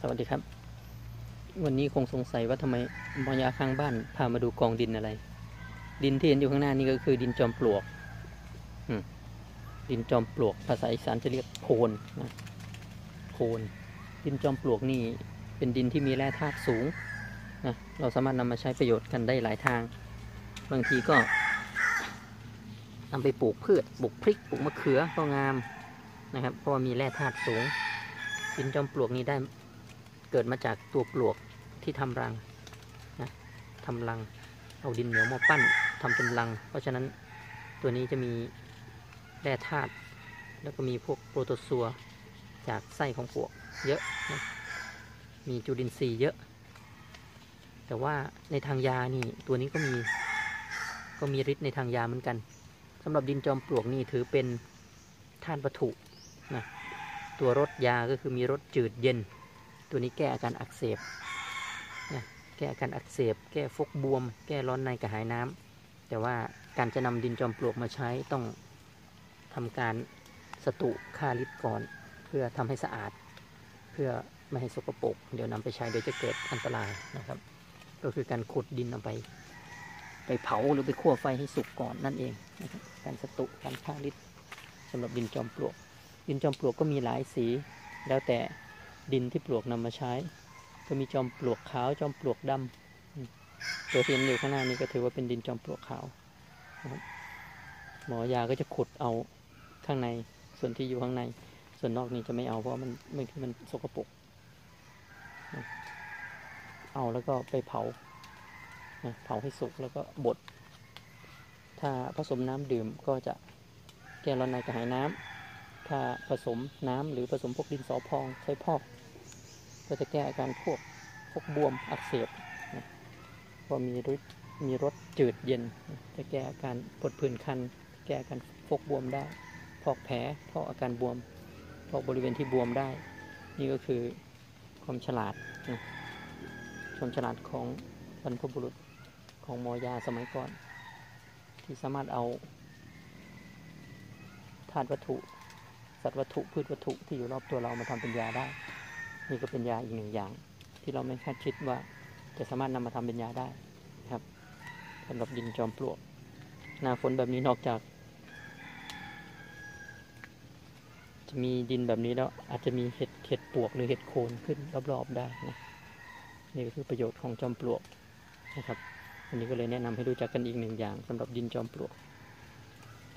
สวัสดีครับ วันนี้คงสงสัยว่าทำไมมอยาข้างบ้านพามาดูกองดินอะไร ดินที่เห็นอยู่ข้างหน้านี่ก็คือดินจอมปลวกดินจอมปลวก ภาษาอีสานจะเรียกโพนนะโพนดินจอมปลวกนี่เป็นดินที่มีแร่ธาตุสูงนะเราสามารถนำมาใช้ประโยชน์กันได้หลายทาง บางทีก็นำไปปลูกพืชปลูกพริกปลูกมะเขือก็งามนะครับ เพราะว่ามีแร่ธาตุสูงดินจอมปลวกนี้ได้ เกิดมาจากตัวปลวกที่ทำรังนะทำรัง เอาดินเหนียวมาปั้นทำเป็นรัง เพราะฉะนั้นตัวนี้จะมีแร่ธาตุแล้วก็มีพวกโปรโตซัวจากไส้ของปลวกเยอะนะมีจุลินทรีย์เยอะ แต่ว่าในทางยานี่ตัวนี้ก็มีก็มีฤทธิ์ในทางยาเหมือนกันสำหรับดินจอมปลวกนี่ถือเป็นธาตุวัตถุนะตัวรสยาก็คือมีรสจืดเย็น ตัวนี้แก้อาการอักเสบนะแก้อาการอักเสบ แก้ฟกบวม แก้ร้อนในกระหายน้ำแต่ว่าการจะนำดินจอมปลวกมาใช้ต้องทำการสตุฆ่าลิดก่อน เพื่อทำให้สะอาด เพื่อไม่ให้สกปรกเดี๋ยวนำไปใช้เดี๋ยวจะเกิดอันตรายนะครับ ก็คือการขุดดินเอาไป ไปเผาหรือไปคั่วไฟให้สุกก่อนนั่นเองนะครับการสตุการฆ่าลิดสำหรับดินจอมปลวก ดินจอมปลวกก็มีหลายสีแล้วแต่ ดินที่ปลวกนำมาใช้ ก็มีจอมปลวกขาวจอมปลวกดำอืมตัวที่เห็นอยู่ข้างหน้านี้ก็ถือว่าเป็นดินจอมปลวกขาวนะครับหมอยาก็จะขุดเอาข้างในส่วนที่อยู่ข้างใน ส่วนนอกนี้จะไม่เอาเพราะมันบางทีมันสกปรกเอาแล้วก็ไปเผาเผาให้สุกแล้วก็บด ถ้าผสมน้ำดื่มก็จะแก้ร้อนในกระหายน้ำ ถ้าผสมน้ำหรือผสมพวกดินสอพองใช้พอก ก็จะแก้อาการพวกพวกบวมอักเสบนะเพราะมีรสมีรสจืดเย็น จะแก้อาการปวดผื่นคัน แก้อาการฟกบวมได้ พอกแผลพอกอาการบวม พอกบริเวณที่บวมได้ นี่ก็คือความฉลาดนะความฉลาดของบรรพบุรุษของมอยาสมัยก่อน ที่สามารถเอาธาตุวัตถุ สัตว์วัตถุพืชวัตถุที่อยู่รอบตัวเรามาทำเป็นยาได้ นี่ก็เป็นยาอีกหนึ่งอย่าง ที่เราไม่คาดคิดว่าจะสามารถนำมาทำเป็นยาได้นะครับสำหรับดินจอมปลวก หน้าฝนแบบนี้นอกจาก จะมีดินแบบนี้แล้วอาจจะมีเห็ดเห็ดปลวกหรือเห็ดโคนขึ้นรอบๆได้นะนี่ก็คือประโยชน์ของจอมปลวกนะครับ วันนี้ก็เลยแนะนำให้รู้จักกันอีกหนึ่งอย่างสำหรับดินจอมปลวก